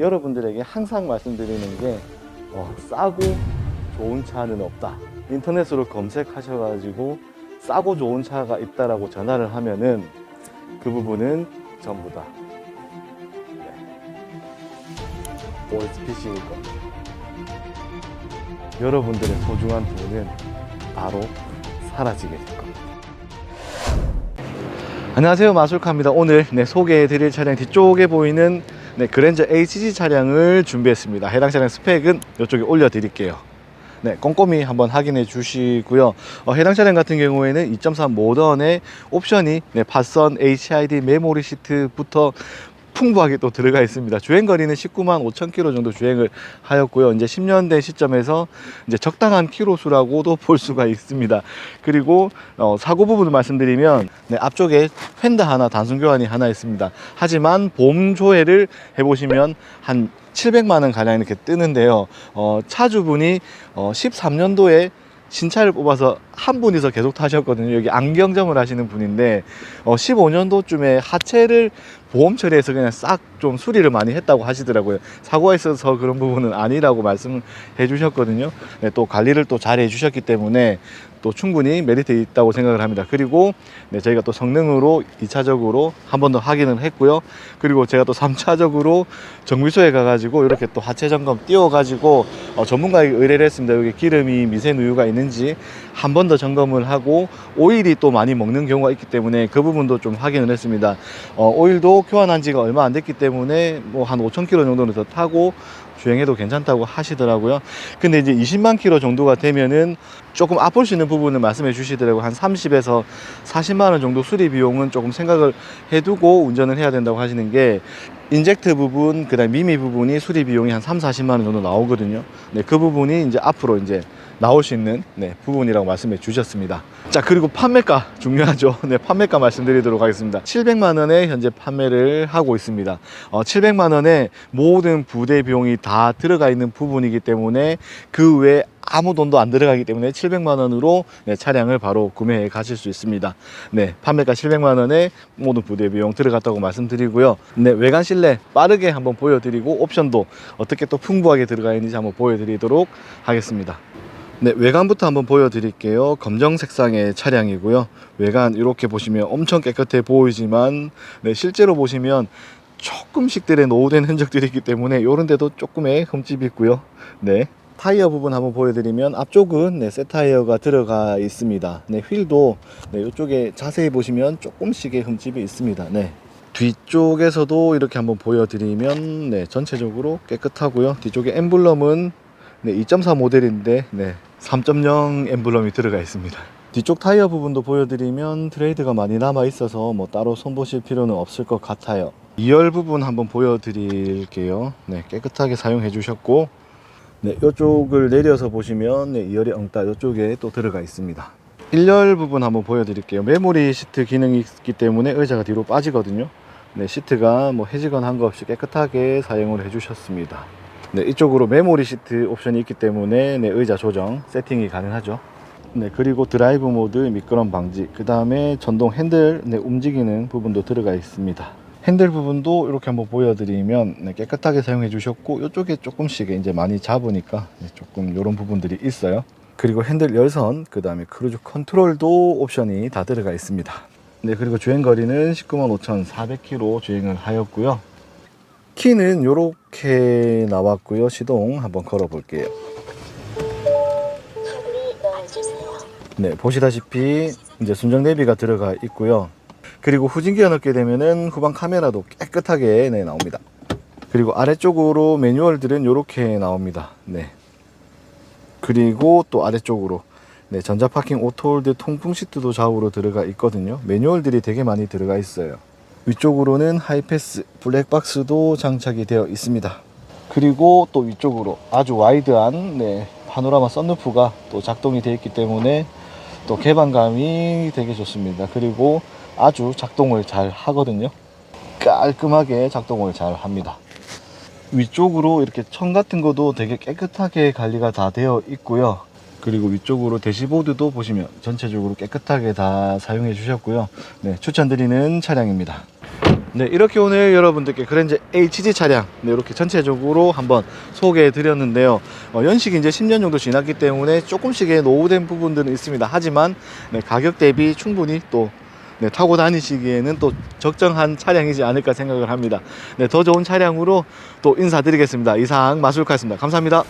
여러분들에게 항상 말씀드리는 게 어, 싸고 좋은 차는 없다. 인터넷으로 검색하셔가지고 싸고 좋은 차가 있다라고 전화를 하면은 그 부분은 전부 다 네. OSPC일 겁니다. 여러분들의 소중한 돈은 바로 사라지게 될 겁니다. 안녕하세요 마술카입니다 오늘 네, 소개해드릴 차량 뒤쪽에 보이는 네, 그랜저 HG 차량을 준비했습니다. 해당 차량 스펙은 이쪽에 올려드릴게요. 네, 꼼꼼히 한번 확인해 주시고요. 어, 해당 차량 같은 경우에는 2.3 모던의 옵션이 네, 팟선 HID 메모리 시트부터 풍부하게 또 들어가 있습니다. 주행 거리는 19만 5천 킬로 정도 주행을 하였고요. 이제 10년 된 시점에서 이제 적당한 키로 수라고도 볼 수가 있습니다. 그리고 어, 사고 부분을 말씀드리면 네, 앞쪽에 휀다 하나 단순 교환이 하나 있습니다. 하지만 보험 조회를 해보시면 한 700만 원 가량 이렇게 뜨는데요. 어, 차주분이 어, 13년도에 신차를 뽑아서 한 분이서 계속 타셨거든요. 여기 안경점을 하시는 분인데 어, 15년도쯤에 하체를 보험 처리해서 그냥 싹 좀 수리를 많이 했다고 하시더라고요. 사고가 있어서 그런 부분은 아니라고 말씀을 해주셨거든요. 네, 또 관리를 또 잘 해주셨기 때문에 또 충분히 메리트 있다고 생각을 합니다. 그리고 네, 저희가 또 성능으로 2차적으로 한 번 더 확인을 했고요. 그리고 제가 또 3차적으로 정비소에 가가지고 이렇게 또 하체 점검 띄워가지고 어, 전문가에게 의뢰를 했습니다. 여기 기름이 미세 누유가 있는지 한번 더 점검을 하고 오일이 또 많이 먹는 경우가 있기 때문에 그 부분도 좀 확인을 했습니다. 어, 오일도 교환한 지가 얼마 안 됐기 때문에 뭐 한 5,000km 정도는 더 타고 주행해도 괜찮다고 하시더라고요. 근데 이제 20만 킬로 정도가 되면은 조금 아플 수 있는 부분을 말씀해 주시더라고요. 한 30에서 40만 원 정도 수리 비용은 조금 생각을 해두고 운전을 해야 된다고 하시는 게 인젝트 부분, 그다음 미미 부분이 수리 비용이 한 3, 40만 원 정도 나오거든요. 네, 그 부분이 이제 앞으로 이제 나올 수 있는 네, 부분이라고 말씀해 주셨습니다. 자, 그리고 판매가 중요하죠. 네, 판매가 말씀드리도록 하겠습니다. 700만 원에 현재 판매를 하고 있습니다. 어, 700만 원에 모든 부대 비용이 다 들어가 있는 부분이기 때문에 그 외에 아무 돈도 안 들어가기 때문에 700만 원으로 네, 차량을 바로 구매해 가실 수 있습니다. 네, 판매가 700만 원에 모든 부대 비용 들어갔다고 말씀드리고요. 네, 외관 실내 빠르게 한번 보여드리고 옵션도 어떻게 또 풍부하게 들어가 있는지 한번 보여드리도록 하겠습니다. 네, 외관부터 한번 보여드릴게요. 검정 색상의 차량이고요. 외관 이렇게 보시면 엄청 깨끗해 보이지만 네, 실제로 보시면 조금씩들의 노후된 흔적들이 있기 때문에 이런 데도 조금의 흠집이 있고요. 네. 타이어 부분 한번 보여드리면 앞쪽은 네, 새 타이어가 들어가 있습니다. 네, 휠도 네, 이쪽에 자세히 보시면 조금씩의 흠집이 있습니다. 네. 뒤쪽에서도 이렇게 한번 보여드리면 네, 전체적으로 깨끗하고요. 뒤쪽에 엠블럼은 네, 2.4 모델인데 네, 3.0 엠블럼이 들어가 있습니다. 뒤쪽 타이어 부분도 보여드리면 트레이드가 많이 남아 있어서 뭐 따로 손보실 필요는 없을 것 같아요. 2열 부분 한번 보여드릴게요. 네, 깨끗하게 사용해 주셨고 네, 이쪽을 내려서 보시면 네, 2열의 엉따 이쪽에 또 들어가 있습니다. 1열 부분 한번 보여드릴게요. 메모리 시트 기능이 있기 때문에 의자가 뒤로 빠지거든요. 네, 시트가 뭐 해지건 한거 없이 깨끗하게 사용을 해주셨습니다. 네, 이쪽으로 메모리 시트 옵션이 있기 때문에 네, 의자 조정, 세팅이 가능하죠. 네, 그리고 드라이브 모드, 미끄럼 방지, 그 다음에 전동 핸들 네, 움직이는 부분도 들어가 있습니다. 핸들 부분도 이렇게 한번 보여드리면 네, 깨끗하게 사용해 주셨고 이쪽에 조금씩 이제 많이 잡으니까 네, 조금 이런 부분들이 있어요. 그리고 핸들 열선, 그 다음에 크루즈 컨트롤도 옵션이 다 들어가 있습니다. 네, 그리고 주행 거리는 19만 5,400km 주행을 하였고요. 키는 이렇게 나왔고요. 시동 한번 걸어 볼게요. 네, 보시다시피 이제 순정 내비가 들어가 있고요. 그리고 후진기어 넣게 되면은 후방 카메라도 깨끗하게 네, 나옵니다. 그리고 아래쪽으로 매뉴얼들은 이렇게 나옵니다. 네. 그리고 또 아래쪽으로 네, 전자파킹 오토홀드 통풍 시트도 좌우로 들어가 있거든요. 매뉴얼들이 되게 많이 들어가 있어요. 위쪽으로는 하이패스 블랙박스도 장착이 되어 있습니다. 그리고 또 위쪽으로 아주 와이드한 네, 파노라마 썬루프가 또 작동이 되어 있기 때문에 또 개방감이 되게 좋습니다. 그리고 아주 작동을 잘 하거든요. 깔끔하게 작동을 잘 합니다. 위쪽으로 이렇게 천 같은 것도 되게 깨끗하게 관리가 다 되어 있고요. 그리고 위쪽으로 대시보드도 보시면 전체적으로 깨끗하게 다 사용해 주셨고요. 네, 추천드리는 차량입니다. 네, 이렇게 오늘 여러분들께 그랜저 HG 차량 네, 이렇게 전체적으로 한번 소개해 드렸는데요. 어, 연식이 이제 10년 정도 지났기 때문에 조금씩의 노후된 부분들은 있습니다. 하지만 네, 가격 대비 충분히 또 네, 타고 다니시기에는 또 적정한 차량이지 않을까 생각을 합니다. 네, 더 좋은 차량으로 또 인사드리겠습니다. 이상 마술카였습니다. 감사합니다.